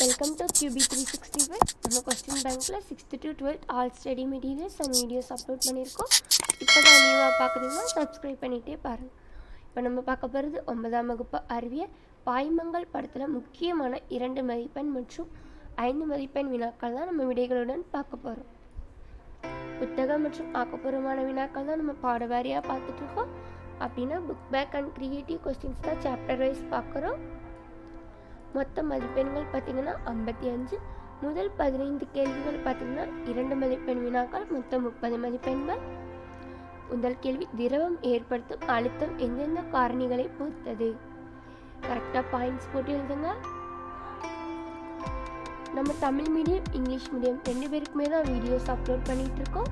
Welcome to QB three sixty five நம்ம question பேங்க்கில் sixth to twelfth all study materials and videos upload பண்ணியிருக்கோம். இப்போ தான் நியூவாக பார்க்குறீங்கன்னா சப்ஸ்கிரைப் பண்ணிகிட்டே பாருங்கள் இப்போ நம்ம பார்க்க போகிறது ஒன்பதாம் வகுப்பு அறிவியல். பாய்மங்கள் படத்தில் முக்கியமான இரண்டு மதிப்பெண் மற்றும் ஐந்து மதிப்பெண் வினாக்கள் தான் நம்ம விடைகளுடன் பார்க்க போகிறோம் புத்தகம் மற்றும் ஆக்கப்பூர்வமான வினாக்கள் தான் நம்ம பாடவாரியாக பார்த்துட்ருக்கோம் அப்படின்னா book back and creative questions தான் சாப்டர் வைஸ் பார்க்குறோம். மொத்த மதிப்பெண்கள் பார்த்தீங்கன்னா ஐம்பத்தி அஞ்சு. முதல் பதினைந்து கேள்விகள் பார்த்தீங்கன்னா இரண்டு மதிப்பெண் வினாக்கள் மொத்தம் முப்பது மதிப்பெண்கள். முதல் கேள்வி திரவம் ஏற்படுத்தும் அழுத்தம் எந்தெந்த காரணிகளை பொறுத்தது? கரெக்டாக பாயிண்ட்ஸ் போட்டு எழுதுங்க. நம்ம தமிழ் மீடியம் இங்கிலீஷ் மீடியம் ரெண்டு பேருக்குமே தான் வீடியோஸ் அப்லோட் பண்ணிகிட்டு இருக்கோம்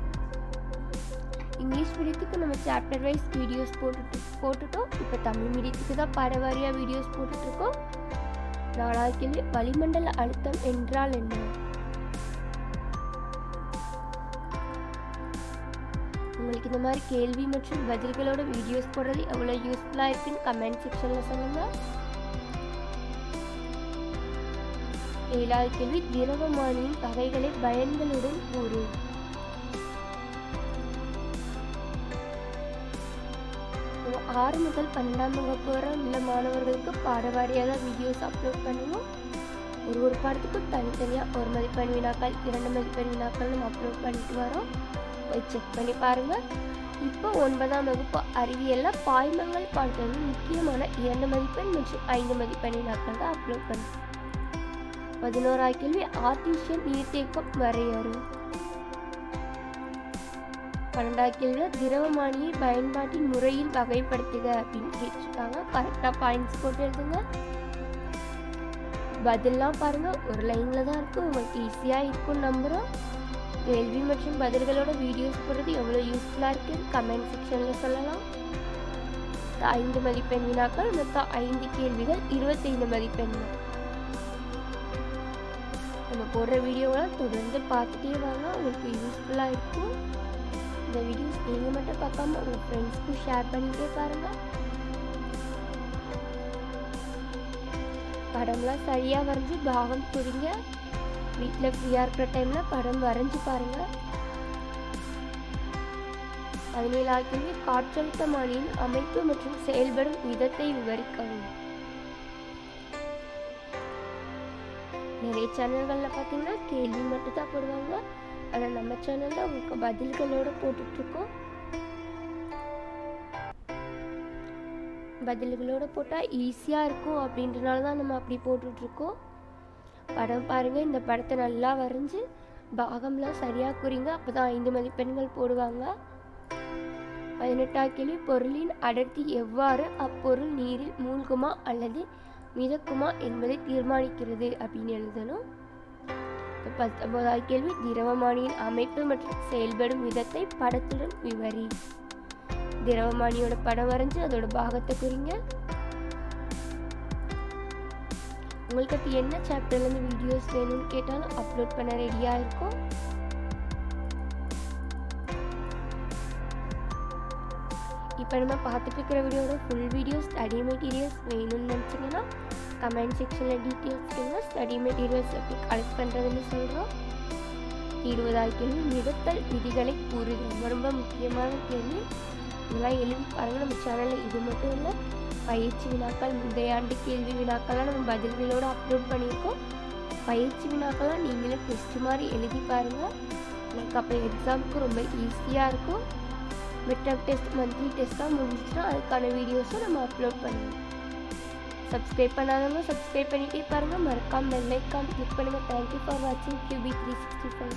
இங்கிலீஷ் மீடியத்துக்கு நம்ம சாப்டர் வைஸ் வீடியோஸ் போட்டுட்டு போட்டுட்டோம். இப்போ தமிழ் மீடியத்துக்கு தான் பரவாரியாக வீடியோஸ் போட்டுட்ருக்கோம் நாலாவது வளிமண்டல அழுத்தம் என்றால் என்ன? உங்களுக்கு இந்த மாதிரி கேள்வி மற்றும் பதில்களோட வீடியோஸ் போடுறது எவ்வளோ யூஸ்ஃபுல்லாக இருக்குன்னு கமெண்ட் செக்ஷனில் சொல்லுங்கள் ஏழாவது கேள்வி திரவமானியின் வகைகளை பயன்களுடன் கூறு. ஆறு முதல் பன்னெண்டாம் வகுப்பு வர உள்ள மாணவர்களுக்கு பாடவாரியாக தான் வீடியோஸ் அப்லோட் பண்ணுவோம். ஒரு ஒரு பாடத்துக்கும் தனித்தனியாக ஒரு மதிப்பெண் வினாக்கள் இரண்டு மதிப்பெண் வினாக்கள் நம்ம அப்லோட் பண்ணிட்டு வரோம். போய் செக் பண்ணி பாருங்கள் இப்போ ஒன்பதாம் வகுப்பு அறிவியலில் பாய்மங்கள் பாடத்தில் வந்து முக்கியமான இரண்டு மதிப்பெண் மற்றும் ஐந்து மதிப்பெண் வினாக்கள் தான் அப்லோட் பண்ணுவோம் பதினோராம் கேள்வி ஆர்டிஃபிஷியல் நீர்த்தேக்கம் வரையறும். பன்னெண்டாவது கேள்வியில் திரவமானியை பயன்பாட்டின் முறையில் வகைப்படுத்துக அப்படின்னு கேட்டிருக்காங்க. கரெக்டாக பாயிண்ட்ஸ் போட்டு எழுதுங்க. பதில்லாம் பாருங்க. ஒரு லைனில் தான் இருக்கும் உங்களுக்கு ஈஸியாக இருக்கும் நம்புகிறோம் கேள்வி மற்றும் பதில்களோட வீடியோஸ் போடுறது எவ்வளோ யூஸ்ஃபுல்லாக இருக்குன்னு கமெண்ட் செக்ஷனில் சொல்லலாம். ஐந்து மதிப்பெண் வினாக்கள் மொத்தம் ஐந்து கேள்விகள் இருபத்தைந்து மதிப்பெண்கள் நம்ம போடுற வீடியோவெல்லாம் தொடர்ந்து பார்த்துட்டே வாங்க. உங்களுக்கு யூஸ்ஃபுல்லாக இருக்கும். இந்த வீடியோஸ் நீங்கள் மட்டும் பார்க்காம உங்கள் ஃப்ரெண்ட்ஸ்க்கும் ஷேர் பண்ணிகிட்டே பாருங்கள் படம்லாம் சரியாக வரைஞ்சி பாகம் புரிங்க வீட்டில் ஃப்ரீயாக இருக்கிற டைமில் படம் வரைஞ்சி பாருங்கள் பதினேழாவது கேள்வி காற்றழுத்தமானியின் அமைப்பு மற்றும் செயல்படும் விதத்தை விவரிக்கவும். நிறைய சேனல்களில் பார்த்தீங்கன்னா கேள்வி மட்டும் தான் போடுவாங்க. ஆனால் நம்ம சேனலில் உங்களுக்கு பதில்களோடு போட்டுட்ருக்கோம். பதில்களோடு போட்டால் ஈஸியாக இருக்கும் அப்படின்றனால தான் நம்ம அப்படி போட்டுட்ருக்கோம். படம் பாருங்கள் இந்த படத்தை நல்லா வரைஞ்சி பாகம்லாம் சரியாக குறிங்க அப்போ தான் ஐந்து மதிப்பெண்கள் போடுவாங்க. பதினெட்டாம் கேள்வி பொருளின் அடர்த்தி எவ்வாறு அப்பொருள் நீரில் மூழ்குமா அல்லது மிதக்குமா என்பதை தீர்மானிக்கிறது அப்படின்னு எழுதணும். பத்தொன்பதாவது கேள்வி திரவமானியின் அமைப்பு மற்றும் செயல்படும் விதத்தை படத்துடன் விவரி. திரவமானியோட படம் வரைஞ்சு அதோட பாகத்தை குறிங்க. உங்களுக்கு அப்போ என்ன சாப்டர்லேருந்து வீடியோஸ் வேணும்னு கேட்டாலும் அப்லோட் பண்ண ரெடியாக இருக்கும். இப்போ நம்ம பார்த்துட்டு இருக்கிற வீடியோட ஃபுல் வீடியோஸ் ஸ்டடி மெட்டீரியல்ஸ் வேணும்னு நினச்சிங்கன்னா கமெண்ட் செக்ஷனில் டீட்டெயில்ஸ் இருந்தால் ஸ்டடி மெட்டீரியல்ஸ் எப்படி கலெக்ட் பண்ணுறதுன்னு சொல்கிறோம் இருபதாவது கேள்வி நிறுத்தல் விதிகளை கூறுது ரொம்ப ரொம்ப முக்கியமான கேள்வி. இதெல்லாம் எழுதி பாருங்கள் நம்ம சேனலில் இது மட்டும் இல்லை பயிற்சி வினாக்கள் முந்தைய ஆண்டு கேள்வி வினாக்கள்லாம் நம்ம பதில்களோடு அப்லோட் பண்ணியிருக்கோம். பயிற்சி வினாக்கள்லாம் நீங்களும் டெஸ்ட் மாதிரி எழுதி பாருங்கள் எனக்கு அப்புறம் எக்ஸாமுக்கு ரொம்ப ஈஸியாக இருக்கும். மிட் டெஸ்ட் மந்த்லி டெஸ்ட்டாக முடிஞ்சுச்சுன்னா அதுக்கான வீடியோஸும் நம்ம அப்லோட் பண்ணுவோம் சப்ஸ்கிரைப் பண்ணாதவங்க சப்ஸ்கிரைப் பண்ணிகிட்டே பாருங்கள் மறக்காம பெல் ஐக்கான் கிளிக் பண்ணுங்கள் தேங்க்யூ ஃபார் வாட்சிங் கியூபி த்ரீ சிக்ஸ்டி ஃபைவ்